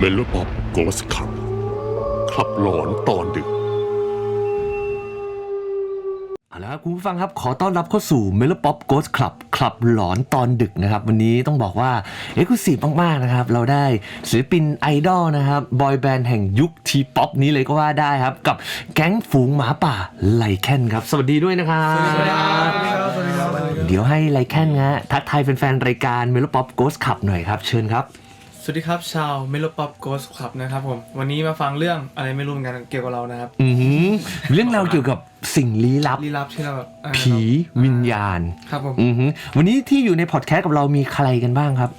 เมโลป๊อปโกสขับขับหลอนตอนดึกเอาละครับคุณผู้ฟังครับขอต้อนรับเข้าสู่ m e l o Pop Ghost Club คลับหลอนตอนดึกนะครับ วันนี้ต้องบอกว่าเอกลุศิมาก ๆ นะครับ เราได้ศิลปินไอดอลนะครับ บอยแบนด์แห่งยุคทีป๊อปนี้เลยก็ว่าได้ครับ กับแก๊งฝูงหมาป่าไลแคนครับ สวัสดีด้วยนะครับสวัสดีครับสวัสดีครับเดี๋ยวให้ไลแคนนะฮะทักทายแฟน ๆ รายการ m e l o Pop Ghost Club หน่อยครับ เชิญครับ สวัสดีครับ ชาวเมโลป๊อปโกสคลับนะครับผม วันนี้มาฟังเรื่องอะไรไม่รู้เหมือนกันเกี่ยวกับเรานะครับ อือหือเรื่องราวเกี่ยวกับสิ่งลี้ลับ ลี้ลับที่เราแบบอ่าผีวิญญาณ ครับผมอือหือวันนี้ที่อยู่ในพอดแคสต์กับเรามีใครกันบ้างครับ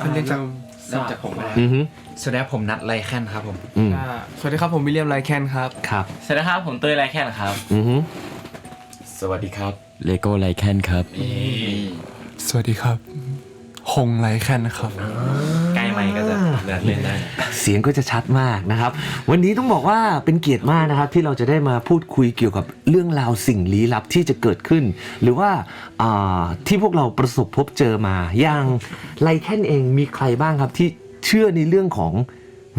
อันเรียกจากเริ่มจากผมก็ได้อือหือสวัสดีครับผมนัดไรแคนครับผมอืมอ่าสวัสดีครับผมวิลเลียมไลแคนครับ ครับ สวัสดีครับผมเต้ยไรแคนครับ อือหือสวัสดีครับเลโก้ไรแคนครับ สวัสดีครับ หงไลแคนครับใกล้ไม ค์ก็จะเล่นเล่นได้เสียงก็จะชัดมากนะครับ วันนี้ต้องบอกว่าเป็นเกียรติมากนะครับ ที่เราจะได้มาพูดคุยเกี่ยวกับเรื่องราวสิ่งลี้ลับที่จะเกิดขึ้น หรือว่าอ่าที่พวกเราประสบพบเจอมา อย่างไลแคนเองมีใครบ้างครับที่เชื่อในเรื่องของ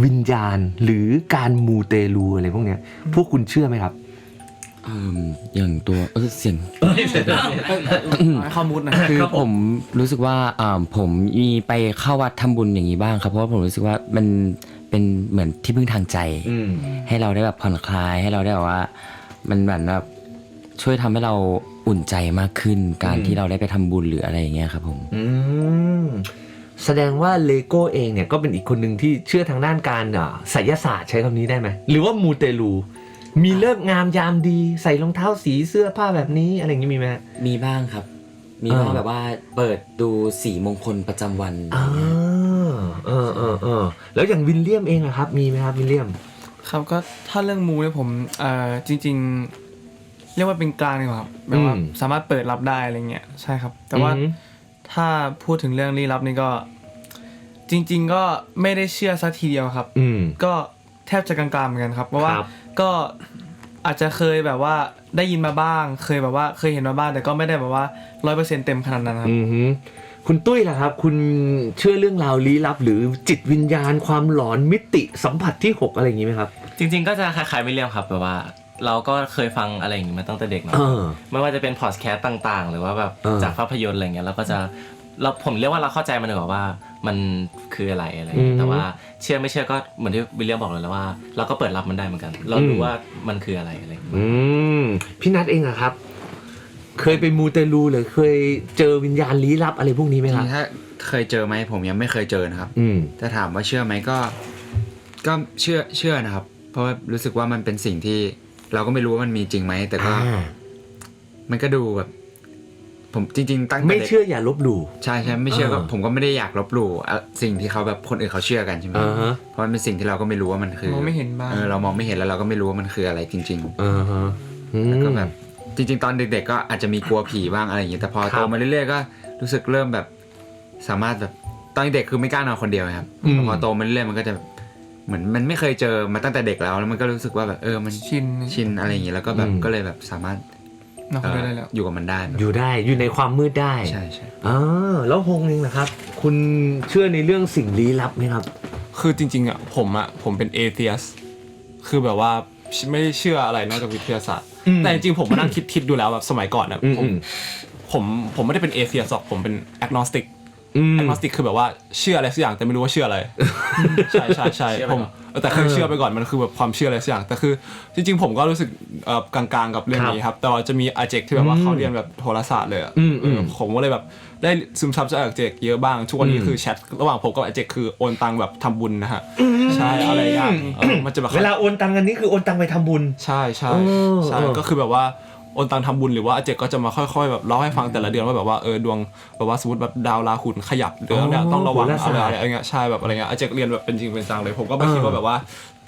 วิญญาณหรือการมูเตลูอะไรพวกเนี้ยพวกคุณเชื่อไหมครับ อืมอย่างตัวเออเสียงให้ข้อมูลหนะ คือผมรู้สึกว่าอ่าผมมีไปเข้าวัดทำบุญอย่างนี้บ้างครับ เพราะว่าผมรู้สึกว่ามันเป็นเหมือนที่พึ่งทางใจ อืม ให้เราได้แบบผ่อนคลายให้เราได้แบบว่า มันเหมือนแบบช่วยทำให้เราอุ่นใจมากขึ้น การที่เราได้ไปทำบุญหรืออะไรอย่างเงี้ยครับผม อืม แสดงว่าเลโก้เองเนี่ยก็เป็นอีกคนหนึ่งที่เชื่อทางด้านการอ่าไสยศาสตร์ใช้คำนี้ได้ไหม หรือว่ามูเตลู มีเลิกษ์งามยามดีใส่รองเท้าสีเสื้อผ้าแบบนี้อะไรอย่างนี้มีไหม มีบ้างครับ มีบ้างอ่าแบบว่าเปิดดูสีมงคลประจำวันอ่าเออเออเออแล้วอย่างวิลเลียมเองอะครับ มีไหมครับวิลเลียม ครับก็ถ้าเรื่องมูเนี่ยผมเอ่อจริง ๆ เรียกว่าเป็นกลางดีกว่าครับแบบว่าอืมสามารถเปิดรับได้อะไรเงี้ยใช่ครับ แต่ว่าอือหือถ้าพูดถึงเรื่องลี้ลับนี่ก็ จริง ๆ ก็ไม่ได้เชื่อซะทีเดียวครับอืมก็ แทบจะกลางๆเหมือนกันครับ เพราะว่าครับ ก็อาจจะเคยแบบว่าได้ยินมาบ้าง เคยแบบว่าเคยเห็นมาบ้าง แต่ก็ไม่ได้แบบว่าร้อยเปอร์เซ็นต์เต็มขนาดนั้นครับ อือหือคุณตุ้ยล่ะครับ คุณเชื่อเรื่องราวลี้ลับ หรือจิตวิญญาณความหลอนมิติสัมผัสที่หกอะไรอย่างนี้ไหมครับ จริงๆ ก็จะคล้ายๆวิลเลียมครับแบบว่า เราก็เคยฟังอะไรอย่างนี้มาตั้งแต่เด็กเนาะเออ ไม่ว่าจะเป็นพอดแคสต์ต่างๆ หรือว่าแบบเออ จากภาพยนตร์อะไรเงี้ยเราก็จะเราผมเรียกว่าเราเข้าใจมันดีกว่าว่า มันคืออะไรอะไรเงี้ยแต่ว่าเชื่อไม่เชื่อก็เหมือนที่วิลเลียมบอกเลยแล้วว่า เราก็เปิดรับมันได้เหมือนกัน เรารู้ว่ามันคืออะไรอะไรอย่างเงี้ยอืมพี่นัทเองอะครับ เคยไปมูเตลูหรือเคยเจอวิญญาณลี้ลับอะไรพวกนี้ไหมจครับริงๆถ้าเคยเจอไหมผมยังไม่เคยเจอนะครับ อืมแต่ถามว่าเชื่อไหมก็ ก็เชื่อเชื่อนะครับ เพราะว่ารู้สึกว่ามันเป็นสิ่งที่ เราก็ไม่รู้ว่ามันมีจริงไหมแต่ก็ อ่า มันก็ดูแบบ ผมจริง ๆ ตั้งแต่ไม่ด็กเชื่ออย่าลบหลู่ ใช่ใช่ไม่เชื่อก็อ่าผมก็ไม่ได้อยากลบหลู่อะสิ่งที่เขาแบบคนอื่นเขาเชื่อกันใช่ไหมอ่าฮะ เพราะมันเป็นสิ่งที่เราก็ไม่รู้ว่ามันคือมองไม่เห็นบ้างเออเรามองไม่เห็นแล้วเราก็ไม่รู้ว่ามันคืออะไรจริง ๆ อ่าฮะอืมแล้วก็แบบจริง ๆ ตอนเด็ก ๆ ก็อาจจะมีกลัวผีบ้างอะไรอย่างเงี้ยแต่พอครับโตมาเรื่อยๆก็รู้สึกเริ่มแบบสามารถแบบตอนเด็กคือไม่กล้านอนคนเดียวครับอืม แต่พอโตมาเรื่อยๆมันก็จะเหมือนมันไม่เคยเจอมาตั้งแต่เด็กแล้วแล้วมันก็รู้สึกว่าแบบเออมันชิน ชินอะไรอย่างเงี้ยแล้วก็แบบก็เลยแบบสามารถ นอกเอ่อได้แล้ว อยู่กับมันได้แบบอยู่ได้อยู่ในความมืดได้ใช่ใช่อ่าแล้วฮงเองนะครับ คุณเชื่อในเรื่องสิ่งลี้ลับไหมครับ คือจริงๆอะผมอะผมเป็นเอเ e ียสคือแบบว่าไม่ได้เชื่ออะไรนอกจากวิทยาศาสตร์อืมแต่จริงๆผมมานั่งคิดคิดดูแล้วแบบสมัยก่อนอะอืมผมอืมผมผมไม่ได้เป็นเอเ e ียสหรอกผมเป็นแอ n โนสติก อืมแอ n โนสติกคือแบบว่าเชื่ออะไรสักอย่างแต่ไม่รู้ว่าเชื่ออะไร ใช่ใช่ใช่ผมเออแต่คือเชื่อไปก่อนมันคือแบบความเชื่ออะไรสักอย่างแต่คือจริง ๆ ผมก็รู้สึกเอ่อกลางๆกับเรื่องนี้ครับแต่ว่าจะมีอาเจกที่แบบว่าเขาเรียนแบบโหราศาสตร์เลยอะอืมอืมเออผมก็เลยแบบได้ซึมซับจากอาเจกเยอะบ้างทุกวันนี้คือแชทระหว่างผมกับอาเจกคือโอนตังแบบทำบุญนะฮะใช่อะไรอย่างเออมันจะแบบ เวลาโอนตังกันนี่คือโอนตังไปทำบุญ ใช่ใช่เออใช่เออก็คือแบบว่า โอนตังทำบุญหรือว่าอาเจกก็จะมาค่อยๆแบบเล่าให้ฟังแต่ละเดือนว่าแบบว่าเออดวงแบบว่าสมมติแบบดาวราหุนขยับหรือเนี่ยต้องระวังอะไรอะไรเงี้ยใช่แบบอะไรเงี้ยอาเจกเรียนแบบเป็นจริงเป็นจังเลยผมก็ไม่คิดว่าแบบว่า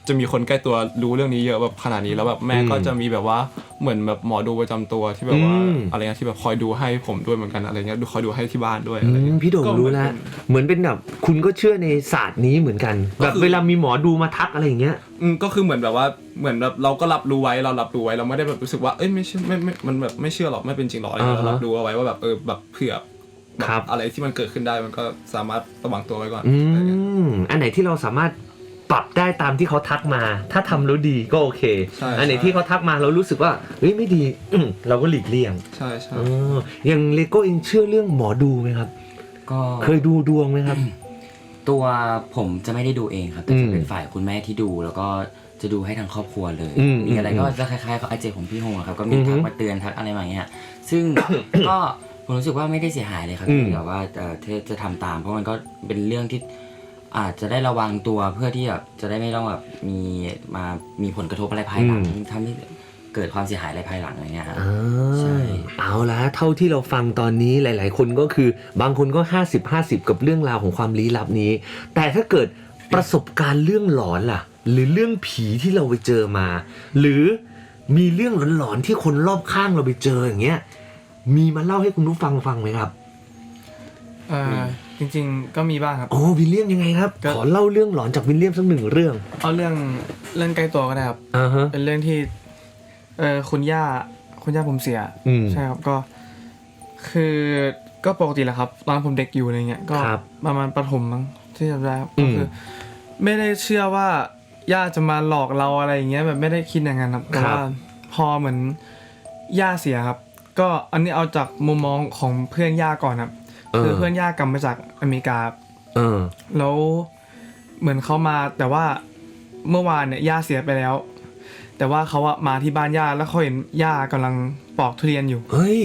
จะมีคนใกล้ตัวรู้เรื่องนี้เยอะแบบขนาดนี้แล้วแบบแม่ก็จะมีแบบว่าเหมือนแบบหมอดูประจำตัวที่แบบว่าอืม อะไรเงี้ยที่แบบคอยดูให้ผมด้วยเหมือนกันอะไรเงี้ยดูคอยดูให้ที่บ้านด้วยอือะไรมเงี้ย พี่โด่งก็รู้แล้วเหมือนเป็นแบบคุณก็เชื่อในศาสตร์นี้เหมือนกัน แบบเวลามีหมอดูมาทักอะไรอย่างเงี้ย อืมก็คือเหมือนแบบว่าเหมือนแบบเราก็รับรู้ไว้เรารับรู้ไว้เราไม่ได้แบบรู้สึกว่าเอ้ยไม่เชื่อไม่ไม่มันแบบไม่เชื่อหรอกไม่เป็นจริงหรอกอะไรเงี้ยอ่าฮะเรารับรู้เอาไว้ว่าแบบเออแบบเผื่อแบบครับ อะไรที่มันเกิดขึ้นได้มันก็สามารถระวังตัวไว้ก่อนอือะไรเงี้ยม อันไหนที่เราสามารถ ปรับได้ตามที่เขาทักมา ถ้าทำแล้วดีก็โอเค ใช่อันไหนใช่ ที่เขาทักมาเรารู้สึกว่าเฮ้ยไม่ดีอืมเราก็หลีกเลี่ยงใช่ใช่อ๋ออย่างเลโก้เองเชื่อเรื่องหมอดูไหมครับ ก็เคยดูดวงไหมครับ ตัวผมจะไม่ได้ดูเองครับ แต่อืจะมเป็นฝ่ายคุณแม่ที่ดู แล้วก็จะดูให้ทางครอบครัวเลยอืมมีอะไรอืมก็จะคล้ายๆกับไอเจของพี่โฮงอะครับก็มีอือฮึทักมาเตือนทักอะไรมาอย่างเงี้ยซึ่ง ก็ผมรู้สึกว่าไม่ได้เสียหายเลยครับอืมที่แบบว่าเอ่อที่จะทำตาม เพราะมันก็เป็นเรื่องที่ อาจจะได้ระวังตัวเพื่อที่แบบจะได้ไม่ต้องแบบมีมามีผลกระทบอะไรภายหลังทำให้เกิดความเสียหายอะไรภายหลังอะไรเงี้ยครับอ่าใช่ เอาละเท่าที่เราฟังตอนนี้หลาย ๆ คนก็คือบางคนก็ 50 50 กับเรื่องราวของความลี้ลับนี้ แต่ถ้าเกิดประสบการณ์เรื่องหลอนล่ะ หรือเรื่องผีที่เราไปเจอมา หรือมีเรื่องหลอนๆที่คนรอบข้างเราไปเจออย่างเงี้ยมีมาเล่าให้คุณผู้ฟังฟังไหมครับเอ่อ จริง ๆ ก็มีบ้างครับ โอ้วิลเลียมยังไงครับ ก็ ขอเล่าเรื่องหลอนจากวิลเลียมสักหนึ่งเรื่อง เอาเรื่องเรื่องใกล้ตัวก็ได้ครับ อ่าฮะ เป็นเรื่องที่ เออคุณย่าคุณย่าผมเสียอืมใช่ครับก็ คือก็ปกติแหละครับตอนผมเด็กอยู่อะไรเงี้ยก็ครับประมาณประถมมั้งที่จำได้ครับอืก็ม คือ ไม่ได้เชื่อว่าย่าจะมาหลอกเราอะไรอย่างเงี้ยแบบไม่ได้คิดอย่างนั้นครับแต่ว่าพอเหมือนย่าเสียครับ ก็อันนี้เอาจากมุมมองของเพื่อนย่าก่อนครับ คือเพื่อนย่ากลับมาจากอเมริกาเออ แล้วเหมือนเขามาแต่ว่าเมื่อวานเนี่ยย่าเสียไปแล้ว แต่ว่าเขาอะมาที่บ้านย่าแล้วเขาเห็นย่ากำลังปอกทุเรียนอยู่ เฮ้ย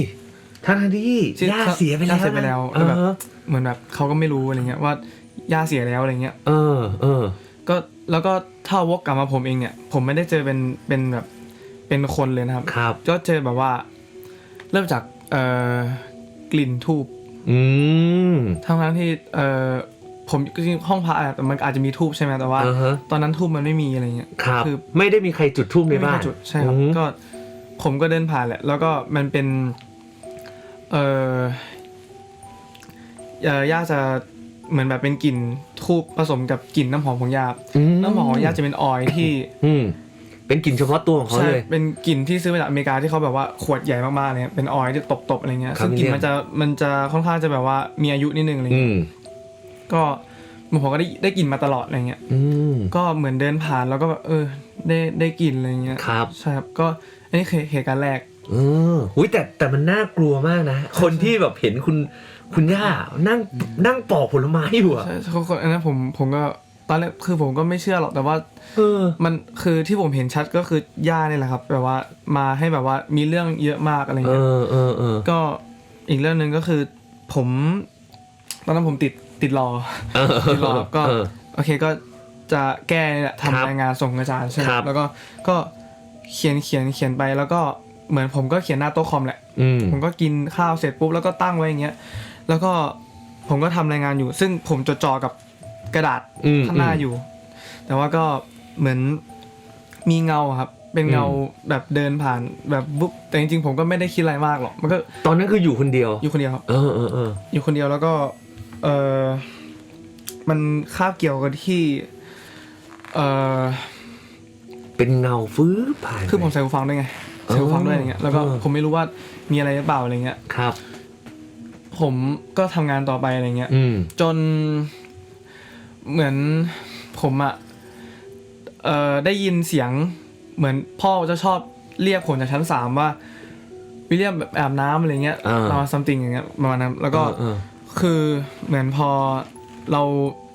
ท่านที่ที่ย่าเสียไปแล้วย่าเสียไปแล้วเอแล้วแบบอเหมือนแบบเขาก็ไม่รู้อะไรเงี้ยว่าย่าเสียแล้วอะไรเงี้ย เออ เออ ก็แล้วก็ถ้าวกกลับมาผมเองเนี่ย ผมไม่ได้เจอเป็นเป็นแบบเป็นคนเลยนะครับ ครับ ก็เจอแบบว่า เริ่มจากเอ่อกลิ่นทูบ อืมทั้งทั้งๆที่เอ่อผมจริงๆห้องพระอะแต่มันอาจจะมีทูบใช่ไหมแต่ว่า อ่าฮะ ตอนนั้นทูบมันไม่มีอะไรเงี้ยครับ คือไม่ได้มีใครจุดทูบในไม่มีบ้าใครนจุดใช่ครับอืมก็ผมก็เดินผ่านแหละ แล้วก็มันเป็น เออเอ่อย่าจะเหมือนแบบเป็นกลิ่นทูบผสมกับกลิ่นน้ำหอมของย่าอืมน้ำหอมของย่าจะเป็นออยล์ที่ อืม เป็นกลิ่นเฉพาะตัวของเขาใช่เลย เป็นกลิ่นที่ซื้อมาจากอเมริกาที่เขาแบบว่าขวดใหญ่มากๆเลยเป็นออยล์ที่ตบๆอะไรเงี้ยครับซึ่งกลิ่นเนี่ย มันจะมันจะค่อนข้างจะแบบว่ามีอายุนิดนึงอะไรอืเงี้ยมก็ผมก็ได้ได้กลิ่นมาตลอดอะไรเงี้ย อืม ก็เหมือนเดินผ่านแล้วก็แบบเออได้ได้กลิ่นอะไรเงี้ยครับ ใช่ครับก็อันนี้คือเหตุการณ์แรก เอออุ้ยแต่แต่มันน่ากลัวมากนะ คนที่แบบเห็นคุณคุณย่านั่งนั่งปอกผลไม้อยู่อะ ใช่เขาคนอันนั้นผมผมก็ ตอนแรกคือผมก็ไม่เชื่อหรอกแต่ว่าเออ มันคือที่ผมเห็นชัดก็คือย่าเนี่ยแหละครับแบบว่ามาให้แบบว่ามีเรื่องเยอะมากอะไรเอเงี้ยอเออเออก็อีกเรื่องหนึ่งก็คือผม ตอนนั้นผมติดติดรอ เออ ติดรอก็เออโอเคก็จะแก้นี่แหละครับทำรายงานส่งอาจารย์ใช่ไหมครับ แล้วก็ก็เขียนเขียนเขียนไปแล้วก็เหมือนผมก็เขียนหน้าโต๊ะคอมแหละ อืม ผมก็กินข้าวเสร็จปุ๊บแล้วก็ตั้งไว้อย่างเงี้ย แล้วก็ผมก็ทำรายงานอยู่ ซึ่งผมจดจ่อกับ กระดาษอืมข้างหน้าอยู่ แต่ว่าก็เหมือนมีเงาอะครับ เป็นเงาแบบเดินผ่านแบบบุ๊บแต่จริงๆผมก็ไม่ได้คิดอะไรมากหรอกมันก็ตอนนั้นคืออยู่คนเดียว อยู่คนเดียวครับ เออเออเอออยู่คนเดียวแล้วก็เออมันคาบเกี่ยวกันที่เออเป็นเงาฟื้นผ่านคือผมใส่หูฟังด้วยไงใส่หูฟังด้วยอะไรเงี้ยแล้วก็เออ ผมไม่รู้ว่ามีอะไรหรือเปล่าอะไรเงี้ย ครับ ผมก็ทำงานต่อไปอะไรเงี้ย อืม จน เหมือนผมอะเอ่อได้ยินเสียงเหมือนพ่อจะชอบเรียกผมจากชั้นสามว่าวิลเลียมแบบอาบน้ำอะไรเงี้ยอ่า เราซัมติงอย่างเงี้ยประมาณนั้นแล้วก็ เออ คือเหมือนพอเรา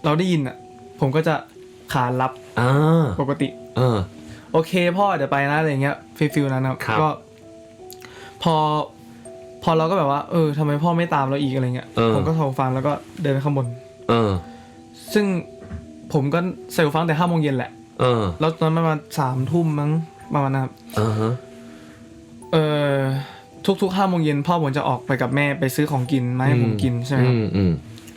เราได้ยินอะผมก็จะขานรับอ่าปกติ เออ โอเคพ่อเดี๋ยวไปนะอะไรเงี้ยฟิลฟิลนั้นนะครับครับ ก็ พอ พอเราก็แบบว่า เออทำไมพ่อไม่ตามเราอีกอะไรเงี้ยเออ ผมก็โทรฟังแล้วก็เดินไปข้างบน เออ ซึ่งผมก็ใส่หูฟังแต่ห้าโมงเย็นแหละ เออแล้วตอนนั้นประมาณสามทุ่มมั้งประมาณนะครับ อ่าฮะเออทุกๆห้าโมงเย็นพ่อผมจะออกไปกับแม่ไปซื้อของกินมาให้ผมกินใช่ไหมคอืรับมอืม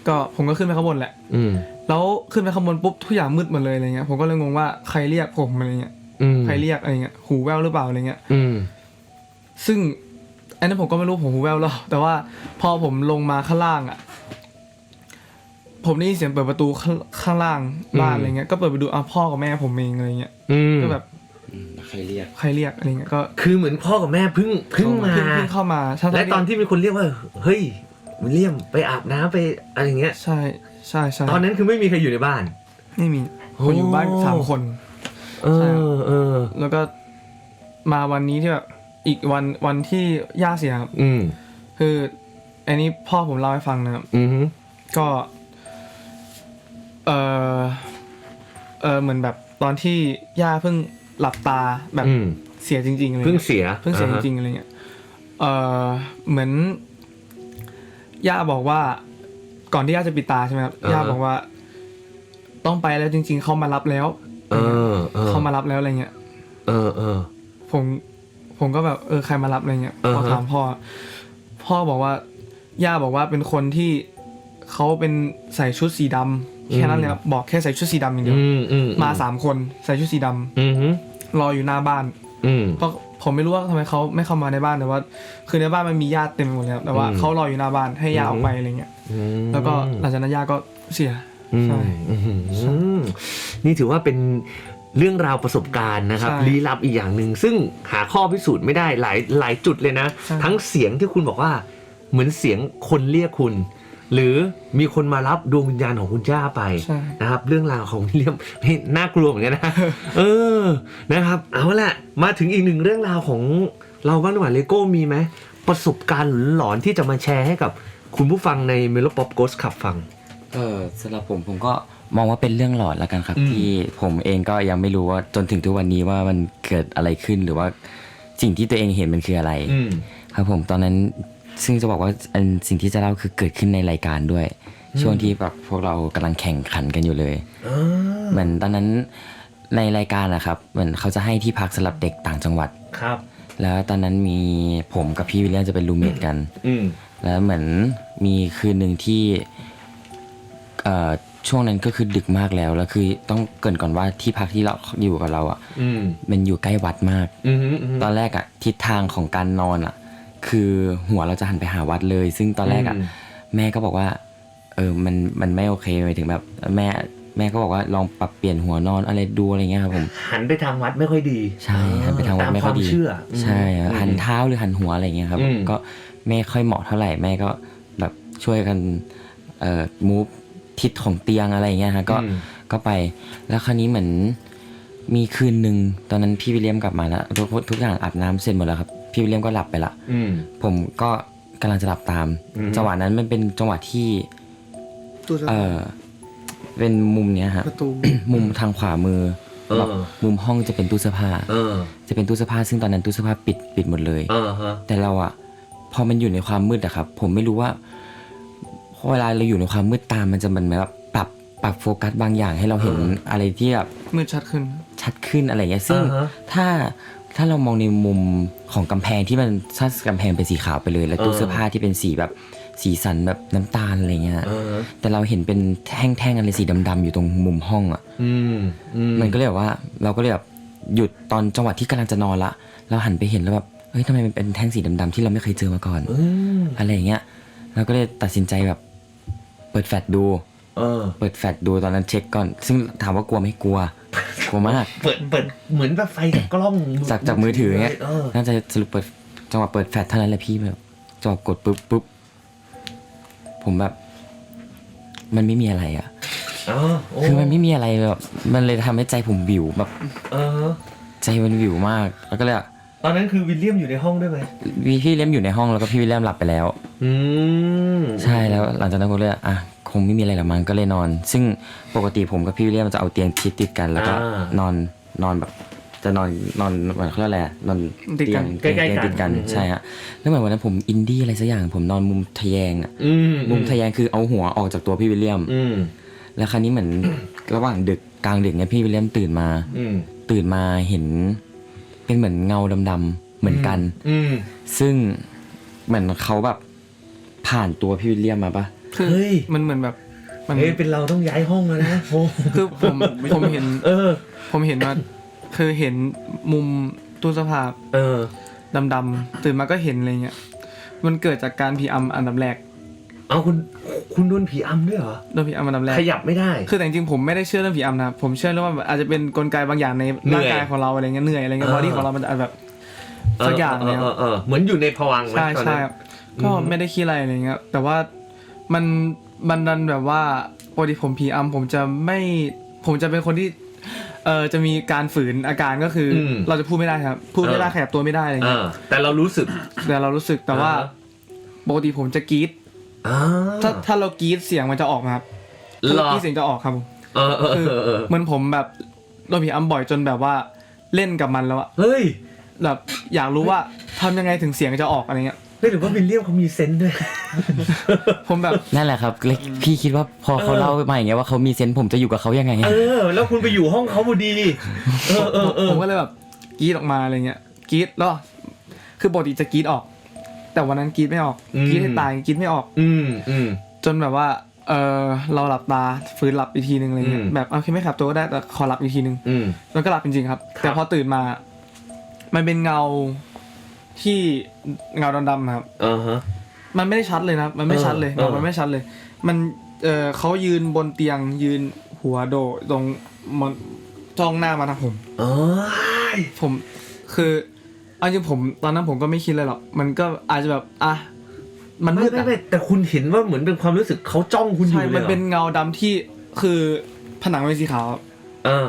ก็ผมก็ขึ้นไปข้างบนแหละ อืมแล้วขึ้นไปข้างบนปุ๊บทุกอย่างมืดหมดเลยอะไรเงี้ยผมก็เลยงงว่าใครเรียกผมอะไรเงี้ยอืมใครเรียกอะไรเงี้ยหูแว่วหรือเปล่าอะไรเงี้ย อืมซึ่งอันนั้นผมก็ไม่รู้ผมหูแว่วหรอกแต่ว่าพอผมลงมาข้างล่างอะ ผมได้ยินเสียงเปิดประตูข้างข้างล่างบ้านอืมอะไรเงี้ยก็เปิดไปดูอะพ่อกับแม่ผมเองอะไรเงี้ยอืมก็แบบอืมใครเรียก ใครเรียกอะไรเงี้ยก็คือเหมือนพ่อกับแม่เพิ่งเพิ่งมา เพิ่งเพิ่งเข้ามาทั้งๆและตอนที่มีคนเรียกว่า เฮ้ยวิลเลียมไปอาบน้ำไปอะไรอย่างเงี้ย ใช่ใช่ใช่ตอนนั้นคือไม่มีใครอยู่ในบ้าน ไม่มีผมอยู่บ้านสามคน เออเออ แล้วก็มาวันนี้ที่แบบอีกวันวันที่ย่าเสียครับอืมคืออันนี้พ่อผมเล่าให้ฟังนะครับ อืมก็ เออเออเหมือนแบบตอนที่ย่าเพิ่งหลับตาแบบอืมเสียจริงๆอะไรเพิ่งเงี้ย เสียเพิ่งเสียจริงๆอะไรเงี้ย เออเหมือน ย่าบอกว่า ก่อนที่ย่าจะปิดตาใช่ไหมครับ ย่าบอกว่า ต้องไปแล้วจริง ๆ เขามารับแล้วเออเออเขามารับแล้วอะไรเงี้ย เออเออ ผม ผมก็แบบ เออ ใครมารับอะไรเงี้ยอ่าพอฮะ ถามพ่อ พ่อบอกว่า ย่าบอกว่าเป็นคนที่เขาเป็นใส่ชุดสีดำ แค่นั้นเลยครับบอกแค่ใส่ชุดสีดำอย่างเดียวอืมอืมมาสามคนใส่ชุดสีดำอืมรออยู่หน้าบ้านอืมก็ผมไม่รู้ว่าทำไมเขาไม่เข้ามาในบ้านแต่ว่า คือในบ้านมันมีญาติเต็มไปหมดเลยครับแต่ว่าอืมเขารออยู่หน้าบ้านให้ย่าออกไปอะไรเงี้ยอืมแล้วก็หลังจากนั้นย่าก็เสียอืมใช่อืมนี่ถือว่าเป็นเรื่องราวประสบการณ์นะครับใช่ลี้ลับอีกอย่างหนึ่งซึ่งหาข้อพิสูจน์ไม่ได้หลายหลายจุดเลยนะใช่ทั้งเสียงที่คุณบอกว่า เหมือนเสียงคนเรียกคุณ หรือมีคนมารับดวงวิญญาณของคุณย่าไปใช่ นะครับ เรื่องราวของวิลเลียมเฮ้ยน่ากลัวเหมือนกันนะ เออนะครับ เอาละมาถึงอีกหนึ่งเรื่องราวของเราบ้างดีกว่าเลโก้มีไหมประสบการณ์หลอนๆที่จะมาแชร์ให้กับคุณผู้ฟังในเมโลป๊อปโกสขับฟัง เออสำหรับผมผมก็มองว่าเป็นเรื่องหลอนแล้วกันครับ อืม ที่ผมเองก็ยังไม่รู้ว่าจนถึงทุกวันนี้ว่ามันเกิดอะไรขึ้นหรือว่าสิ่งที่ตัวเองเห็นมันคืออะไรอืมครับผมตอนนั้น ซึ่งจะบอกว่าอันสิ่งที่จะเล่าคือเกิดขึ้นในรายการด้วย ช่วงที่แบบพวกเรากำลังแข่งขันกันอยู่เลยเหมือนตอนนั้นในรายการนะครับเหมือนเขาจะให้ที่พักสำหรับเด็กต่างจังหวัดครับ แล้วตอนนั้นมีผมกับพี่วิลเลียมจะเป็นรูมเมทกันอืมแล้วเหมือนมีคืนหนึ่งที่เอ่อช่วงนั้นก็คือดึกมากแล้วแล้วคือต้องเกรินก่อนว่าที่พักที่เราอยู่กับเราอะอืมมันอยู่ใกล้วัดมากอืมอืมตอนแรกอะทิศทางของการนอนอะ คือหัวเราจะหันไปหาวัดเลย ซึ่งตอนแรกอะอืมแม่ก็บอกว่า เออมันมันไม่โอเคหมายถึงแบบแม่แม่ก็บอกว่าลองปรับเปลี่ยนหัวนอนอะไรดูอะไรเงี้ยครับผม หันไปทางวัดไม่ค่อยดี ใช่หันไปทางวัดตไม่ค่อยดีวาเชื่อใช่อืมหันเท้าหรือหันหัวอะไรเงี้ยครับอืมก็ไม่ค่อยเหมาะเท่าไหร่แม่ก็แบบช่วยกันเอ่อมูฟทิศของเตียงอะไรเงี้ยฮะก็อืมก็ไปแล้วคราวนี้เหมือนมีคืนหนึ่งตอนนั้นพี่วิลเลียมกลับมาแล้วทุกทุกอย่างอาบน้ำเสร็จหมดแล้วครับ พี่วิลเลียมก็หลับไปละอืม ผมก็กำลังจะหลับตาม อืม จังหวะนั้นมันเป็นจังหวะที่ตู้เสื้อเอผ้าอเป็นมุมเนี้ยฮะ ประตู มุมทางขวามือเออ แบบมุมห้องจะเป็นตู้เสื้อผ้า เออ จะเป็นตู้เสื้อผ้าซึ่งตอนนั้นตู้เสื้อผ้าปิดปิดหมดเลย เออฮะ แต่เราอะพอมันอยู่ในความมืดอะครับ ผมไม่รู้ว่าพอเวลาเราอยู่ในความมืดตามมันจะมันแบบปรับปรับโฟกัสบางอย่างให้เราเห็นอะไรที่แบบมืดชัดขึ้น ชัดขึ้นอะไรเงี้ยซึ่งอ่าฮะ ถ้า ถ้าเรามองในมุมของกำแพงที่มันถ้ากำแพงเป็นสีขาวไปเลย แล้วตู้อ่าเสื้อผ้าที่เป็นสีแบบสีสันแบบน้ำตาลอะไรเงี้ยเออแต่เราเห็นเป็นแท่งๆอะไรสีดำๆอยู่ตรงมุมห้องอะอืมอืมมันก็เลยแบบว่าเราก็เลยแบบหยุดตอนจังหวะที่กำลังจะนอนละเราหันไปเห็นแล้วแบบเฮ้ยทำไมมันเป็นแท่งสีดำๆที่เราไม่เคยเจอมาก่อนอืมอะไรอย่างเงี้ยเราก็เลยตัดสินใจแบบเปิดแฟลชดูเออเปิดแฟลชดูตอนนั้นเช็คก่อน ซึ่งถามว่ากลัวไหมกลัว กลัวมากเปิดเปิดเหมือนแบบไฟจากกล้องจากจากมือถืออย่างเงี้ยเออน่าจะสรุปเปิดจังหวะเปิดแฟลชเท่านั้นแหละพี่แบบจังหวะกดปุ๊บปุ๊บผมแบบ มันไม่มีอะไรอะเออโคือมันไม่มีอะไรแบบมันเลยทำให้ใจผมวิวแบบเออ ใจมันวิวมาก แล้วก็เลยอะตอนนั้นคือวิลเลียมอยู่ในห้องด้วยไหมพี่พี่เลี้ยมอยู่ในห้องแล้วก็พี่วิลเลียมหลับไปแล้ว อืม ใช่แล้วหลังจากนั้นผมเลยอะ คงไม่มีอะไรหรอกมั้งก็เลยนอน ซึ่งปกติผมกับพี่วิลเลียมจะเอาเตียงชิดติดกันแล้วก็นอนนอนแบบจะนอนนอนเหมือนเขาเรียกอะไรอะนอนติดกันเตียงเตียงติดกันใช่ฮะแล้วเหมือนวันนั้นผมอินดี้อะไรสักอย่าง ผมนอนมุมทะแยงอะอืมมุมทะแยงคือเอาหัวออกจากตัวพี่วิลเลียม อืมแล้วคราวนี้เหมือน ระหว่างดึกกลางดึกเนี่ยพี่วิลเลียมตื่นมา อืมตื่นมาเห็น เป็นเหมือนเงาดำๆเหมือนกัน อืมซึ่งเหมือนเขาแบบผ่านตัวพี่วิลเลียมมาปะ คือเฮ้ย มันเหมือนแบบมันเฮ้ยเป็นเราต้องย้ายห้องแล้วนะโอ้คือผมผมเห็นเออ ผมเห็นว่าคือเห็นมุมตู้เสื้อผ้าเออ ดำๆตื่นมาก็เห็นอะไรเงี้ยมันเกิดจากการพีอัมอันดับแรกเอาคุณคุณโดนผีอำด้วยเหรอ โดนพีอัมอันดับแรก ขยับไม่ได้ คือแต่จริงๆผมไม่ได้เชื่อเรื่องผีอำนะครับผมเชื่อเรื่องว่าแบบอาจจะเป็นกลไกบางอย่างในเหนื่ร่าอยงกายของเราอะไรเงี้ยเหนื่อยอะไรเงี้ยเออบอดี้ของเรามันอาจจะแบบสักอย่างเลยคเอรัอบเออเออเหมือนอยู่ในภวังค์ไหมใช่ตอนใช่นั้น ครับก็ไม่ได้คิดอะไรอะไรเงี้ยแต่ว่า มันมันดันแบบว่าปกติผมผีอำผมจะไม่ผมจะเป็นคนที่เออจะมีการฝืนอาการก็คืออมเราจะพูดไม่ได้ครับ พูดไม่ได้เออ ขยับตัวไม่ได้อะไรเงี้ยอ่าแต่เรารู้สึก แต่เรารู้สึกแต่ว่าอ่า ปกติผมจะกรี๊ดอ่าถ้าถ้าเรากรี๊ดเสียงมันจะออกนะครับถ้าหรเราอกรี๊ดเสียงจะออกครับผมเออเออคือเออเออเหมือนผมแบบโดนผีอำบ่อยจนแบบว่าเล่นกับมันแล้วอะเฮ้ย แบบอยากรู้ว่าทำยังไงถึงเสียงจะออกอะไรเงี้ย เฮ้ยหรือว่าวิลเลียมเขามีเซนส์ด้วย ผมแบบ นั่นแหละครับเลยพี่คิดว่าพอเขาเล่ามาอย่างเงี้ยว่าเขามีเซนส์ผมจะอยู่กับเขายังไง เออ แล้วคุณไปอยู่ห้องเขาพอดี เออเออเออ ผมก็เลยแบบกรี๊ดออกมาอะไรเงี้ยกรี๊ดแล้วคือปกติจะกรี๊ดออก แต่วันนั้นกรี๊ดไม่ออกกรี๊ดให้ตายกรี๊ดไม่ออก อืมอืม จนแบบว่าเออเราหลับตาฟื้นหลับอีกทีนึงอะไรเงี้ยอืม แบบโอเคไม่ขับตัวก็ได้แต่ขอหลับอีกทีนึงอืมแล้วก็หลับจริงๆครับ แต่พอตื่นมา มันเป็นเงา ที่เงาดำๆครับ อ่าฮะ มันไม่ได้ชัดเลยนะครับมันไม่ชัดเลยเออเงามันไม่ชัดเลย มันเออเขายืนบนเตียงยืนหัวโดดตรงมันจ้องหน้ามาทางผมอ๋อผมคือเอาจริงผมตอนนั้นผมก็ไม่คิดเลยหรอกมันก็อาจจะแบบอะมันไม่มืดไม่อะไม่แต่คุณเห็นว่าเหมือนเป็นความรู้สึกเขาจ้องคุณอยู่ใช่เลยมันหรอเป็นเงาดำที่คือผนังเป็นสีขาวครับอ่า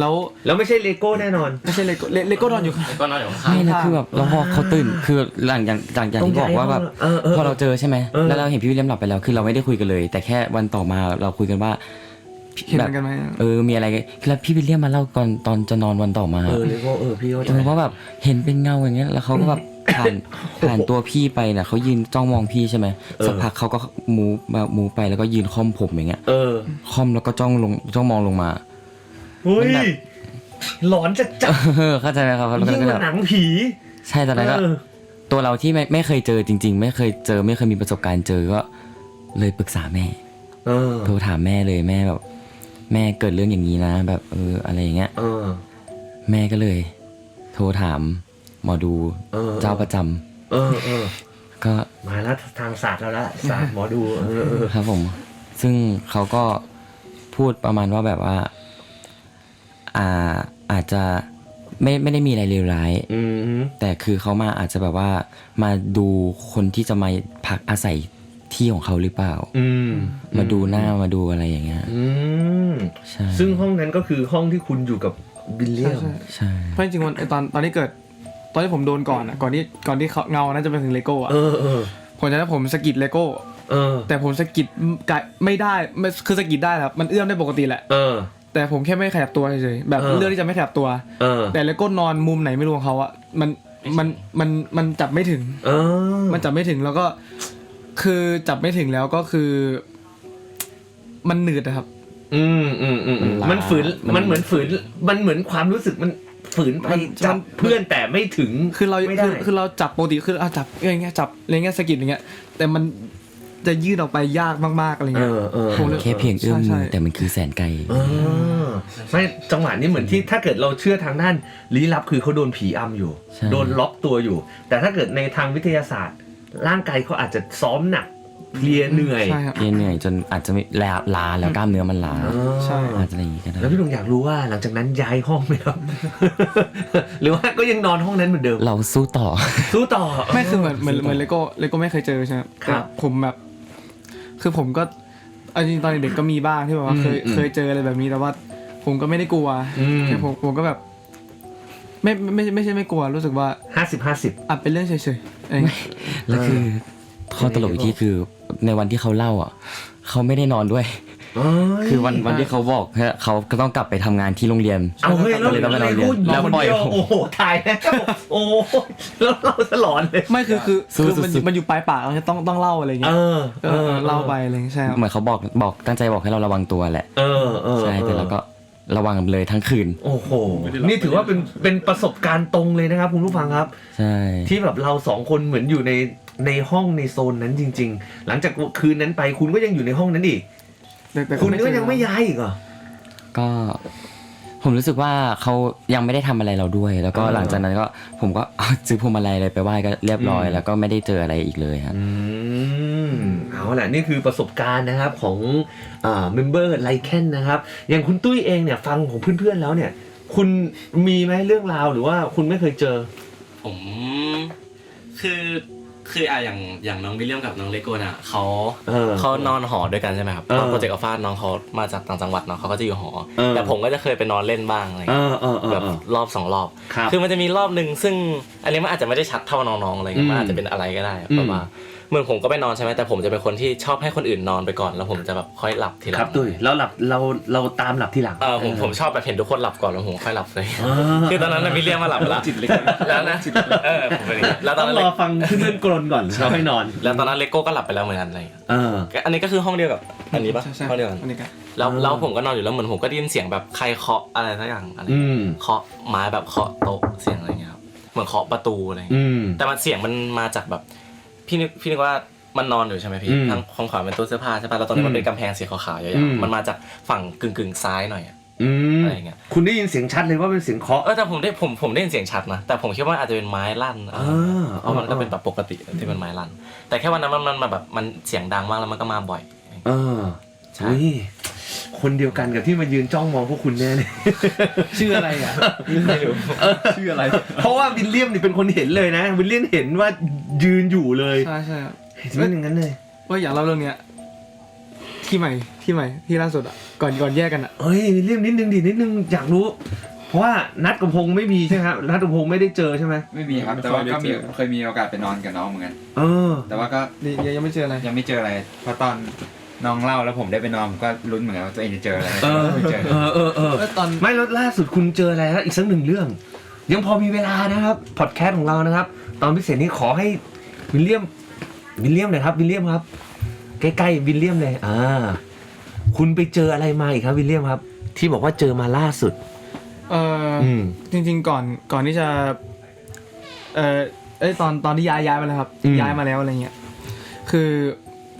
แล้วแล้วไม่ใช่เลโก้แน่นอน ไม่ใช่เลโก้เลเลโก้นอนอยู่ข้างก็นอนอยู่ข้างไม่นะคือแบบแล้วพอเขาตื่นคือหลังจากหลังจากที่บอกว่าแบบเออเออพอเราเจอใช่ไหมเออ แล้วเราเห็นพี่วิลเลียมหลับไปแล้วคือเราไม่ได้คุยกันเลย แต่แค่วันต่อมาเราคุยกันว่าเห็นเหมือนกันไหม เออมีอะไรกันแล้วพี่วิลเลียมมาเล่าก่อนตอนจะนอนวันต่อมาเออเลโก้เออพี่เขาใจเออว่าแบบเห็นเป็นเงาอย่างเงี้ยแล้วเขาก็แบบ ผ่านผ่านตัวพี่ไปน่ะเขายืนจ้องมองพี่ใช่ไหมสักพักเขาก็มูมามูไปแล้วก็ยืนค่อมผมอย่างเงี้ย เออ ค่อมแล้วก็จ้องลงจ้องมองลงมา เฮ้ย มันแบบ หลอนจัดจัดเออเข้าใจไหมครับแล้วก็ยิ่งกแบว่าบหนังผีใช่ตอนนั้นก็ เออ ตัวเราที่ไม่ไม่เคยเจอจริง ๆ ไม่เคยเจอไม่เคยมีประสบการณ์เจอก็เลยปรึกษาแม่ เออ โทรถามแม่เลยแม่แบบ แม่เกิดเรื่องอย่างนี้นะ แบบเอออะไรอย่างเงี้ย เออ แม่ก็เลย โทรถามหมอดูเออ เจ้าประจำเออเออ ก็มาแล้วทางศาสตร์แล้วละศาสตร์หมอดูเออเออครับผม ซึ่งเขาก็พูดประมาณว่าแบบว่า อ่าอาจจะไม่ไม่ได้มีอะไรเลวร้าย อืมแต่คือเขามาอาจจะแบบว่ามาดูคนที่จะมาพักอาศัยที่ของเขาหรือเปล่า อืมมาดูหน้ามาดูอะไรอย่างเงี้ยอืมใช่ซึ่งห้องนั้นก็คือห้องที่คุณอยู่กับวิลเลียมใช่ใช่เพราะจริงๆวันไอ้ตอนตอนที่เกิด ตอนที่ผมโดนก่อนอะก่อนที่ก่อนที่เขาเงาน่าจะไปถึงเลโก้อะเออเออผมจะได้ผมสะกิดเลโก้เออแต่ผมสะกิดไกลไม่ได้ไม่คือสะกิดได้ครับมันเอื้อมได้ปกติแหละ เออ แต่ผมแค่ไม่ขยับตัวเฉยๆแบบเออ เลือกที่จะไม่ขยับตัว เออแต่เลโก้นอนมุมไหนไม่รู้ของเขาอะมันมันมันมันจับไม่ถึง เออมันจับไม่ถึงแล้วก็คือจับไม่ถึงแล้วก็คือ มันหนืดอะครับ อืมอืมอืมอืมมันฝืนมันเหมือนฝืน มันเหมือนความรู้สึกมันฝืนไปมันจับมัน เพื่อนแต่ไม่ถึงคือเราไม่ได้คือคือเราจับปกติคืออะจับอย่างเงี้ยจับอะไรเงี้ยสะกิดอย่างเงี้ยแต่มัน จะยืดออกไปยากมากๆอะไรเอเงี้ยอเออ ผมเลยแค่เพียงเอื้อมใช่มือใช่แต่มันคือแสนไกล เออไม่จังหวะนี้เหมือนที่ถ้าเกิดเราเชื่อทางด้านลี้ลับคือเขาโดนผีอำอยู่ ใช่ โดนล็อกตัวอยู่ แต่ถ้าเกิดในทางวิทยาศาสตร์ ร่างกายเขาอาจจะซ้อมหนักเพลียเหนื่อยใช่ครับเพียงเหนื่อยจนอาจจะไม่ลาลาแล้วกล้ามเนื้อมันลาเออใช่ อาจจะอะไรอย่างงี้ก็ได้แล้วพี่ดวงอยากรู้ว่าหลังจากนั้นย้ายห้องไหมครับ หรือว่าก็ยังนอนห้องนั้นเหมือนเดิมเราสู้ต่อ สู้ต่อ ไม่คือเหมือนเหมือนเหมือนเลโก้เลโก้ไม่เคยเจอใช่ไหมครับ แต่ผมแบบ คือผมก็เอาจริงๆตอนเด็กๆก็มีบ้างที่แบบว่าเคยอืมเคยเจออะไรแบบนี้แต่ว่า ผมก็ไม่ได้กลัวอืมแค่ผมผมก็แบบไม่ไม่ไม่ไม่ใช่ไม่กลัวรู้สึกว่าห้าสิบห้าสิบ อะเป็นเรื่องเฉยๆอะไรเงี้ยแล้วคือข้อตลกอีกที่คือในวันที่เขาเล่าอะเขาไม่ได้นอนด้วย คือวันวันที่เขาบอกเขาก็ต้องกลับไปทำงานที่โรงเรียนเอาเฮ้ยแล้วก็เลยต้องไปนอนเรียนแล้แล้ววปปล่ล่ออยยโอ้โหตายแล้วโอ้แล้วเราสลอนเลยไม่คือคือสู้คือมันสุดๆ มันอยู่ปลายปากเราต้องต้องเล่าอะไรเงี้เอยอเออเล่าไปอะไรเงี้ยใช่ครับเหมือนเขาบอกบอกตั้งใจบอกให้เราระวังตัวแหละเออเออใช่แต่เราก็ระวังเลยทั้งคืน โอ้โหนี่ถือว่าเป็นเป็นประสบการณ์ตรงเลยนะครับ คุณผู้ฟังครับ ใช่ ที่แบบเราสองคนเหมือนอยู่ในในห้องในโซนนั้นจริง ๆ หลังจากคืนนั้นไปคุณก็ยังอยู่ในห้องนั้นอีก แต่แต่คุณเจก็อยังไม่ย้ายอีกเหรอ ก็ผมรู้สึกว่าเขายังไม่ได้ทำอะไรเราด้วย แล้วก็เออหลังจากนั้นก็ผมก็ซื้อพวงมาลัยอะไรไปไหว้ก็เรียบร้อยอืมแล้วก็ไม่ได้เจออะไรอีกเลยครับ อืมเอาล่ะนี่คือประสบการณ์นะครับของอ่าเมมเบอร์ไลแคนนะครับ อย่างคุณตุ้ยเองเนี่ยฟังของเพื่อนๆแล้วเนี่ย คุณมีไหมเรื่องราวหรือว่าคุณไม่เคยเจอ ผมคือ คืออะอย่างอย่างน้องวิลเลียมกับน้องเลโก้น่ะเขาเออ เขานอนหอด้วยกันใช่ไหมครับเออตอนโปรเจกต์อัลฟาน้องเขามาจากต่างจังหวัดเนาะเขาก็จะอยู่หอ เออ แต่ผมก็จะเคยไปนอนเล่นบ้างอะไรเอเงี้ยอเออเออแบบเออ รอบสองรอบครับคือมันจะมีรอบหนึ่งซึ่งอันนี้มันอาจจะไม่ได้ชัดเท่าน้องๆอะไรเงี้ยมันอาจจะเป็นอะไรก็ได้อืม แบบว่า เหมือนผมก็ไปนอนใช่ไหมแต่ผมจะเป็นคนที่ชอบให้คนอื่นนอนไปก่อน แล้วผมจะแบบค่อยหลับทีหลัครับตุ้ยเราหลับเราเราตามหลับที่หลังเออผมผมชอบแบบเห็นทุกคนหลับก่อนแล้วผมค่อยหลับเลยอ่าคือตอนนั้นนะวิลเลียมมาหลับไปแล้วจิตเล็กแล้วนะเออผมเป็นอย่างนี้แล้วตต้ออนงนั้นรเลอฟังขึ้นเล่นกรนก่อนแล้วให้นอน แล้วตอนนั้นเลโก้ก็หลับไปแล้วเหมือนกันอะไรเงี้ยเอออันนี้ก็คือห้องเดียวกับอันนี้ปะใช่ใช่ห้องเดียวกันอันนี้กันแล้วอ่าแล้วผมก็นอนอยู่แล้วเหมือนผมก็ได้ยินเสียงแบบใครเคาะอะไรสักอย่างอะไรอืมเคาะไม้แบบเคาะโต๊ะเสียงอะไรเงี้ยครับเหมือนเคาะประตูอะไรเงี้ยอืมแต่มันเสียงมันมาจากแบบ พี่นึกพี่นึกว่ามันนอนอยู่ใช่ไหมพี่อืมทางของขวาเป็นตู้เสื้อผ้าใช่ปะแล้วตอนนี้อืมัมนเป็นกำแพงสีขาวๆยาอืวม ๆมันมาจากฝั่งกึ่งกึ่งๆซ้ายหน่อยอะอืมอะไรเงี้ยคุณได้ยินเสียงชัดเลยว่าเป็นเสียงเคาะ เออแต่ผมได้ผมผมได้ยินเสียงชัดนะแต่ผมคิดว่าอาจจะเป็นไม้ลั่นอ่าเพราะมันก็เป็นแบบปกติที่เป็นไม้ลั่น แต่แค่วันนั้นมันมันแบบมันเสียงดังมากแล้วมันก็มาบ่อย เออใช่ อุ้ย คนเดียวกันกับที่มายืนจ้องมองพวกคุณแน่เลยชื่ออะไรอะไม่รู้ชื่ออะไร เพราะว่าวิลเลียมนี่เป็นคนเห็นเลยนะ วิลเลียมเห็นว่ายืนอยู่เลยใช่ใช่ครับเห็นเป็นอย่างนั้นเลยว่าอยากเล่าเรื่องเนี้ยที่ใหม่ที่ใหม่ที่ล่าสุดอะก่อนก่อนแยกกันอะเฮ้ยวิลเลียมนิดนึงดินิดนึงอยากรู้ เพราะว่านัดกับพงษ์ไม่มีใช่ไหมครับนัดกับพงษ์ไม่ได้เจอใช่ไหมไม่มีครับ แต่ว่าก็มีเคยมีโอกาสไปนอนกับน้องเหมือนกันเออ แต่ว่าก็นี่ยังยังไม่เจออะไรยังไม่เจออะไรเพราะตอน น้องเล่าแล้วผมได้ไปนอนผมก็ลุ้นเหมือนกันว่าตัวเองจะเจออะไรเออไม่เจอเออเออเออเออตอนไม่แล้วล่าสุดคุณเจออะไรแล้วอีกสักหนึ่งเรื่อง ยังพอมีเวลานะครับพอดแคสต์ของเรานะครับ ตอนพิเศษนี้ขอให้วิลเลียมวิลเลียมหน่อยครับวิลเลียมครับ ใกล้ๆวิลเลียมเลยอ่าคุณไปเจออะไรมาอีกครับวิลเลียมครับ ที่บอกว่าเจอมาล่าสุด เออออืม จริง ๆ ก่อนก่อนที่จะเออเอ้ยตอนตอนที่ย้ายย้ายมาแล้วครับ อืม ย้ายมาแล้วอะไรเงี้ยคือ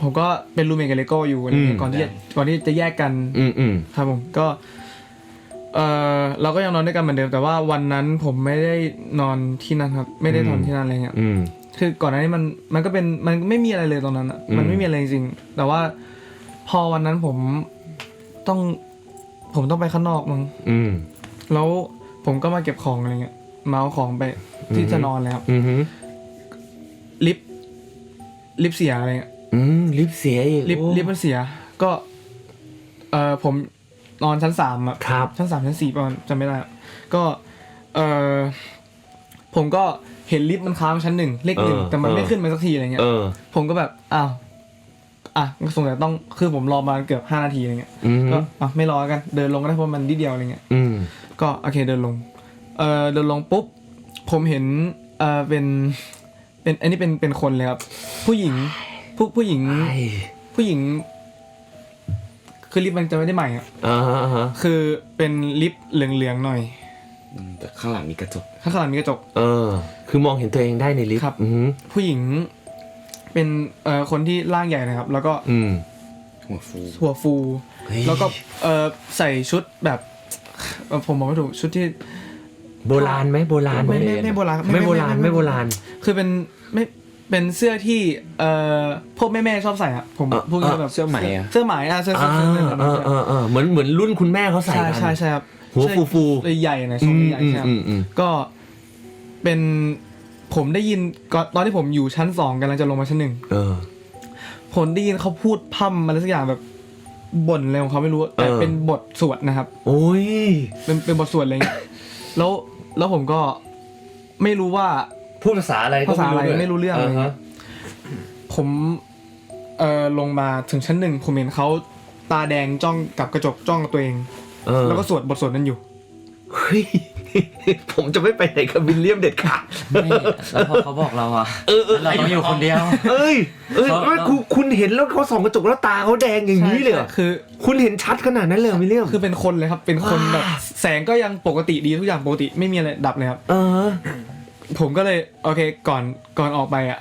ผมก็เป็นรูมเมทกับเลโก้อยู่อะไรเงี้อืยมก่อนที่จะก่อนที่จะแยกกันอืมอืมครับผมก็เออเราก็ยังนอนด้วยกันเหมือนเดิมแต่ว่าวันนั้นผมไม่ได้นอนที่นั่นครับ ไม่ได้นอนที่นั่นอะไรเงี้ยอืม คือก่อนหน้านี้มันมันก็เป็นมันไม่มีอะไรเลยตอนนั้นอะอืม มันไม่มีอะไรจริงๆแต่ว่าพอวันนั้นผมต้องผมต้องไปข้างนอกมั้งอืม แล้วผมก็มาเก็บของอะไรเงี้ยมาเอาของไปที่อือฮึจะนอนเลยครับอืม ลิฟต์ลิฟต์เสียอะไรเงี้ย อืมลิฟต์เสียอีกลิฟต์โอ้ ลิฟต์มันเสีย ก็ เออผมนอนชั้นสามอะครับ ชั้นสามชั้นสี่ประมาณจำไม่ได้อะก็ เออผมก็เห็นลิฟต์มันค้างชั้นหนึ่งเลขหนึ่งเออแต่มันไม่เออ ขึ้นมาสักทีอะไรเงี้ย เออ ผมก็แบบ อ้าว อะสงสัยต้อง คือผมรอมาเกือบห้านาทีอะไรเงี้ย อืมก็อะไม่รอกัน เดินลงก็ได้เพราะมันนิดเดียวอะไรเงี้ย อืมก็โอเคเดินลง เอ่อเดินลงปุ๊บ ผมเห็น เอ่อเป็น เป็น อันนี้เป็น เป็นคนเลยครับ ผู้หญิง ผู้ผู้หญิงไอ้ผู้หญิง คือลิฟต์มันจะไม่ได้ใหม่อะอ่าฮะอ่าฮะคือเป็นลิฟต์เหลืองๆหน่อย อืมแต่ข้างหลังมีกระจก ข้างหลังมีกระจก เออ คือมองเห็นตัวเองได้ในลิฟต์ครับ อืมผู้หญิง เป็นเอ่อคนที่ร่างใหญ่นะครับ แล้วก็อืม หัวฟู หัวฟู เฮ้ย แล้วก็เออใส่ชุดแบบเอ่อผมบอกไม่ถูกชุดที่ โบราณไหมโบราณไหมไม่ไม่ไม่โบราณไม่โบราณไม่โบราณ คือเป็นไม่ เป็นเสื้อที่เอ่อพวกแม่แม่ๆชอบใส่อะผมเออพวกนี้เออแบบเสื้อไหมอะเสื้อไหมอะเสื้ออ่าเสื้อเสื้อเสื้อเออเออเออเหมือนเหมือนรุ่นคุณแม่เขาใส่ใช่กันใช่ใช่ครับหัวฟูฟูเลยใหญ่หน่อยทรงใหญ่อืมใช่ครับอืมอืม ก็เป็นผมได้ยินก่อนตอนที่ผมอยู่ชั้นสองกำลังจะลงมาชั้นหนึ่งเออ ผมได้ยินเขาพูดพร่ำอะไรสักอย่างแบบบ่นอะไรของเขาไม่รู้แต่เออ เป็นบทสวดนะครับ โอ้ย เป็นเป็นบทสวดอะไรเงี้ย แล้วแล้วผมก็ไม่รู้ว่า พูดภาษาอะไรก็ภาษาอะไรด้วยไม่รู้เรื่องเลยาฮะผมเอ่อลงมาถึงชั้นหนึ่งผมเห็นเขาตาแดงจ้องกับกระจกจ้องกับตัวเองเออแล้วก็สวดบทสวดนั้นอยู่เฮ้ยผมจะไม่ไปไหนกับวิลเลียมเด็ดขาดไม่แล้วพอเขาบอกเราอะเออเออเราต้องอยู่คนเดียว เอ้ย เอ้ยเขาไม่คุณคุณเห็นแล้วเขาส่องกระจกแล้วตาเขาแดงอย่างนี้เลยเหรอใช่คือ คุณเห็นชัดขนาดนั้นเลยเหรอวิลเลียม คือเป็นคนเลยครับ เป็นคนแบบแสงก็ยังปกติดีทุกอย่างปกติไม่มีอะไรดับเลยครับ เออ ผมก็เลยโอเคก่อนก่อนออกไปอะ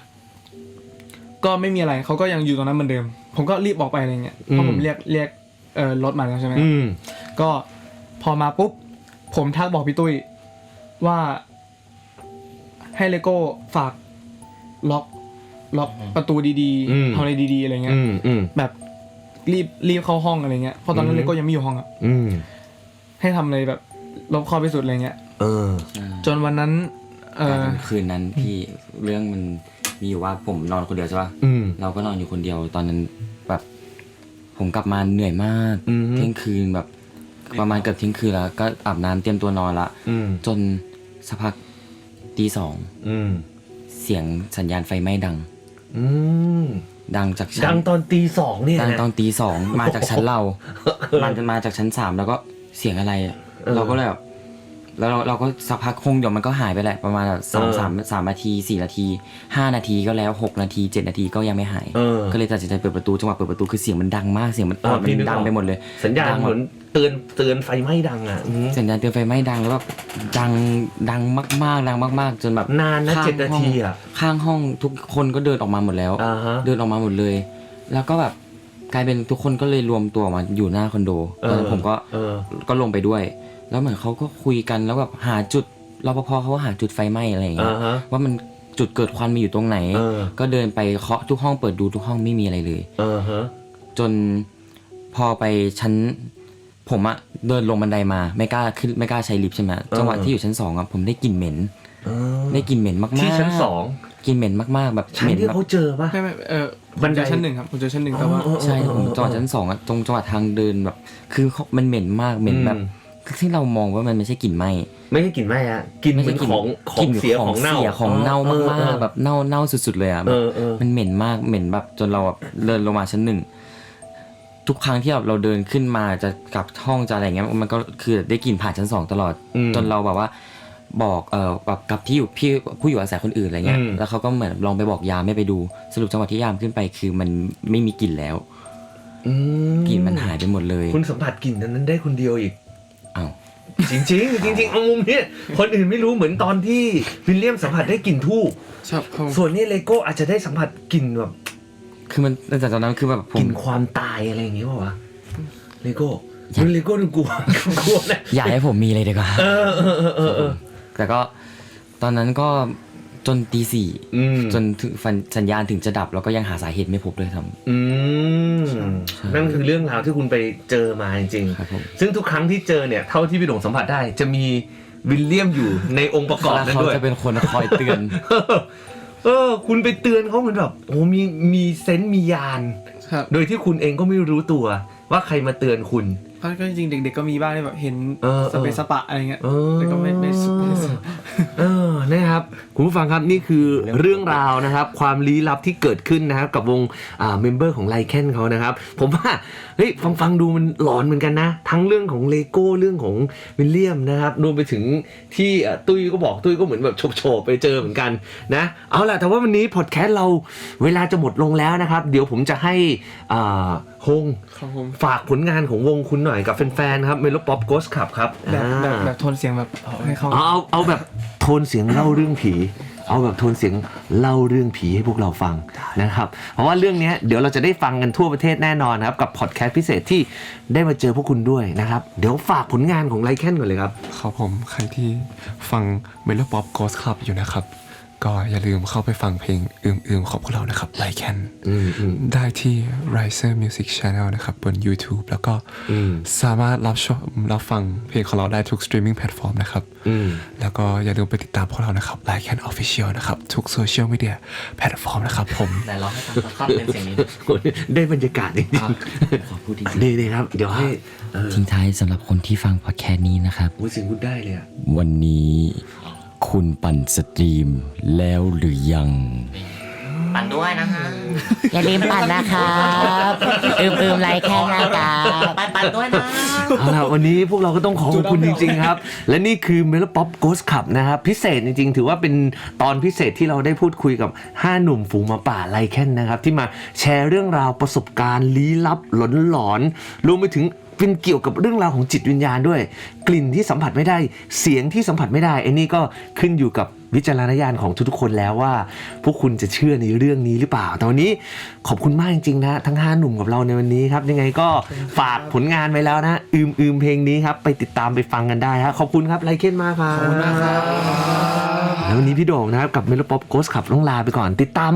ก็ไม่มีอะไรเขาก็ยังอยู่ตรงนั้นเหมือนเดิม ผมก็รีบออกไปอะไรเงี้ยเพราะผมเรียกเรียกเอ่อรถมาแล้วใช่ไหมอืมก็พอมาปุ๊บ ผมทักบอกพี่ตุ้ยว่า ให้เลโก้ฝากล็อกล็อกประตูดีอืม ๆทำอะไรดีๆอะไรเงี้ย อืมอืม แบบรีบรีบเข้าห้องอะไรเงี้ยเพราะตอนนั้อืนมเลโก้ยังไม่อยู่ห้องอะอืมให้ทำอะไรแบบลบข้อพิสูจน์อะไรเงี้ย เออ จนวันนั้นเอ กลายอเป็นคืนนั้นพี่เรื่องมันมีอยู่ว่าผมนอนคนเดียวใช่ป่ะอืม เราก็นอนอยู่คนเดียวตอนนั้นแบบ ผมกลับมาเหนื่อยมากอืม เที่ยงคืนแบบ ประมาณเกือบเที่ยงคืนแล้ว ก็อาบน้ำเตรียมตัวนอนละอืมจนสักพักตีสองอืมเสียงสัญญาณไฟไหม้ดัง อืมดังจากชั้ดัน งตอนตีสองเนี่ยดังนะ ตอนตีสองมาจากชั้นเรา มันจะมาจากชั้นสามแล้วก็เสียงอะไรอะเออเราก็เลยแบบ แล้วเราเราก็สักพักคงเดี๋ยวมันก็หายไปแหละประมาณแบบสองเออ สามสามนาทีสี่นาทีห้านาทีก็แล้วหกนาทีเจ็ดนาทีก็ยังไม่หาย เออ ก็เลยตัดสินใจเปิดประตูจังหวะเปิดประตูคือเสียงมันดังมากเสียงมันเออออดพี่มันนึกออกดังไปหมดเลยสัญญาณดังเหมือนเตือนเตือนไฟไหม้ดังอะอืมสัญญาณเตือนไฟไหม้ดังแล้วแบบดังดังมากๆดังมาก ๆ จนแบบนานนะข้งเจ็ดนาห้องทีอะข้างห้องทุกคนก็เดินออกมาหมดแล้ว อ่าฮะ เดินออกมาหมดเลย แล้วก็แบบกลายเป็นทุกคนก็เลยรวมตัวมาอยู่หน้าคอนโดเออตอนนั้นผมก็ เออ ก็ลงไปด้วย แล้วเหมือนเขาก็คุยกันแล้วแบบหาจุดรปภเขาก็หาจุดไฟไหม้อะไรอย่างเงี้อ่ายฮะว่ามันจุดเกิดควันมีอยู่ตรงไหน เออ ก็เดินไปเคาะทุกห้องเปิดดูทุกห้องไม่มีอะไรเลยเออฮะ จนพอไปชั้น ผมอะเดินลงบันไดมาไม่กล้าขึ้นไม่กล้าใช้ลิฟต์ใช่ไหมจังหวะที่อยู่ชั้นสองอะผมได้กลิ่นเหม็นเออได้กลิ่นเหม็นมากๆที่ชั้นสองกลิ่นเหม็นมากๆแบบชั้นเหม็นที่แบบเขาเจอปะไม่ไม่เออบันไดผมเจอชั้นหนึ่งครับผมเจอชั้นหนึ่งแต่ว่า ใช่ผมจังหวะชั้นสองอะตรงจังหวะทางเดินแบบ คือเขามันเหม็นมากเหม็นแบบ ที่เรามองว่ามันไม่ใช่กลิ่นไหม้ไม่ใช่กลิ่นไหม้อะกลิ่นเหมือนของของเสียของเน่าเสียของเน่าเออมากๆแบบเน่าเน่าสุด ๆ เลยอะแบเอบอเออมันเหม็นมากเหม็นแบบจนเราแบบเดินลงมาชั้นหนึ่งทุกครั้งที่แบบเราเดินขึ้นมาจะกลับห้องจะอะไรเงี้ยมันก็คือได้กลิ่นผ่านชั้นสองตลอดอืมจนเราแบบว่าบอกเออแบบกับที่อยู่พี่ผู้อยู่อาศัยคนอื่นอะไรเงี้ยอืมแล้วเขาก็เหมือนลองไปบอกยามไม่ไปดู สรุปจังหวะที่ยามขึ้นไปคือมันไม่มีกลิ่นแล้วอืมกลิ่นมันหายไปหมดเลย คุณสัมผัสกลิ่นนั้นได้คนเดียวอีกอ้าว จริงจริงๆจริงๆเอามุมเนี้ยคนอื่นไม่รู้เหมือนตอนที่วิลเลียมสัมผัสได้กลิ่นทูบครับผมส่วนนี้เลโก้อาจจะได้สัมผัสกลิ่นแบบคือมันแต่ตอนนั้นคือแบบผกม ลิ่นความตายอะไรอย่างงี้ป่าวะเลโก้ดูเลโก้ดูกลัวกลัวนะอยากให้ผมมีเลยดีกว่า เออเออเออเออเออแต่ก็ตอนนั้นก็ จนตีสี่อืมจนถึงฟันสัญญาณถึงจะดับ แล้วก็ยังหาสาเหตุไม่พบเลยทำอืมนั่นคือเรื่องราวที่คุณไปเจอมาจริงๆครับผมซึ่งทุกครั้งที่เจอเนี่ยเท่าที่พี่โด่งสัมผัสได้ จะมีวิลเลียมอยู่ในองค์ประกอบแล้วนั้นเขาด้วย จะเป็นคนคอยเตือน เออ คุณไปเตือนเขาเหมือนแบบโอ้มีมีเซนต์มียาน ครับ โดยที่คุณเองก็ไม่รู้ตัวว่าใครมาเตือนคุณเพราะ ก็จริงๆเด็กๆก็มีบ้างที่แบบเห็นเออสเปซสปะอะไรเงี้ยเออ แต่ก็ไม่ไม่ไม่ไม่เออนะครับคุณผู้ฟังครับนี่คือเรื่องราวนะครับ ความลี้ลับที่เกิดขึ้นนะครับ กับวงอ่าเมมเบอร์ของไลแคนเขานะครับ ผมว่าเฮ้ยฟังฟังดูมันหลอนเหมือนกันนะ ทั้งเรื่องของเลโก้เรื่องของวิลเลียมนะครับรวมไปถึงที่อะตุ้ยก็บอกตุ้ยก็เหมือนแบบโฉบๆไปเจอเหมือนกันนะเอาล่ะแต่ว่าวันนี้พอดแคสต์เราเวลาจะหมดลงแล้วนะครับ เดี๋ยวผมจะให้อ่า ฮงครับผมฝากผลงานของวงคุณหน่อยกับแฟนๆครับเมโลป๊อปโกสขับครับแบบแบบอ่าแบบโทนเสียงแบบให้เขาเอาเอาเอาแบบโทนเสียงเล่าเรื่องผี เอาแบบโทนเสียงเล่าเรื่องผีให้พวกเราฟังนะครับ เพราะว่าเรื่องเนี้ยเดี๋ยวเราจะได้ฟังกันทั่วประเทศแน่นอนนะครับ กับพอดแคสต์พิเศษที่ได้มาเจอพวกคุณด้วยนะครับ เดี๋ยวฝากผลงานของไลแคนก่อนเลยครับ ครับผมใครที่ฟัง m e l o Pop Ghost Club อยู่นะครับ ก็อย่าลืมเข้าไปฟังเพลงอืมๆของพวกเรานะครับไลแคนอืมอืมได้ที่ Riser Music Channel นะครับ บน YouTube แล้วก็อืมสามารถรับชมรับฟังเพลงของเราได้ทุก streaming platform นะครับอืมแล้วก็อย่าลืมไปติดตามพวกเรานะครับไลแคน Official นะครับ ทุกโซเชียลมีเดียแพลตฟอร์มนะครับผมแต่ร้องให้ฟังสักท่อนเป็นเสียงนี้ด้วยได้บรรยากาศจริงขอพูดจริงๆดีๆครับ เดี๋ยวให้เออๆทิ้งท้ายสำหรับคนที่ฟังพอดแคสต์นี้นะครับโอ้ยเสียงคุณได้เลยอะวันนี้ คุณปั่นสตรีมแล้วหรือยัง ปั่นด้วยนะฮะอย่าลืมปั่นนะครับอืมอืมไลค์แค่นะครับปั่นปั่นด้วยนะ เอาล่ะวันนี้พวกเราก็ต้องขอขอบคุณจริง ๆ ครับ และนี่คือ m e l o Pop Ghost Club นะครับ พิเศษจริง ๆ ถือว่าเป็นตอนพิเศษที่เราได้พูดคุยกับ 5 หนุ่มฝูงหมาป่าไลแคนนะครับ ที่มาแชร์เรื่องราวประสบการณ์ลี้ลับหลอนๆรวมไปถึง เป็นเกี่ยวกับเรื่องราวของจิตวิญญาณด้วย กลิ่นที่สัมผัสไม่ได้เสียงที่สัมผัสไม่ได้ไอ้นี่ก็ขึ้นอยู่กับวิจารณญาณของทุกๆคนแล้วว่า พวกคุณจะเชื่อในเรื่องนี้หรือเปล่าแต่วันนี้ขอบคุณมากจริงๆนะทั้ง 5 หนุ่มกับเราในวันนี้ครับ ยังไงก็ฝากผลงานไว้แล้วนะ อืมอืมเพลงนี้ครับ ไปติดตามไปฟังกันได้ฮะขอบคุณครับไลเคนมากครับขอบคุณมากครับแล้ววันนี้พี่โด่งนะครับ กับเมโลป๊อปโกสขับต้องลาไปก่อน ติดตาม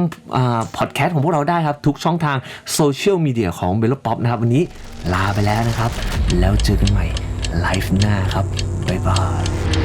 พอดแคสต์ของพวกเราได้ครับ ทุกช่องทางโซเชียลมีเดียของเมโลป๊อปนะครับวันนี้ ลาไปแล้วนะครับ แล้วเจอกันใหม่ไลฟ์หน้าครับบ๊ายบาย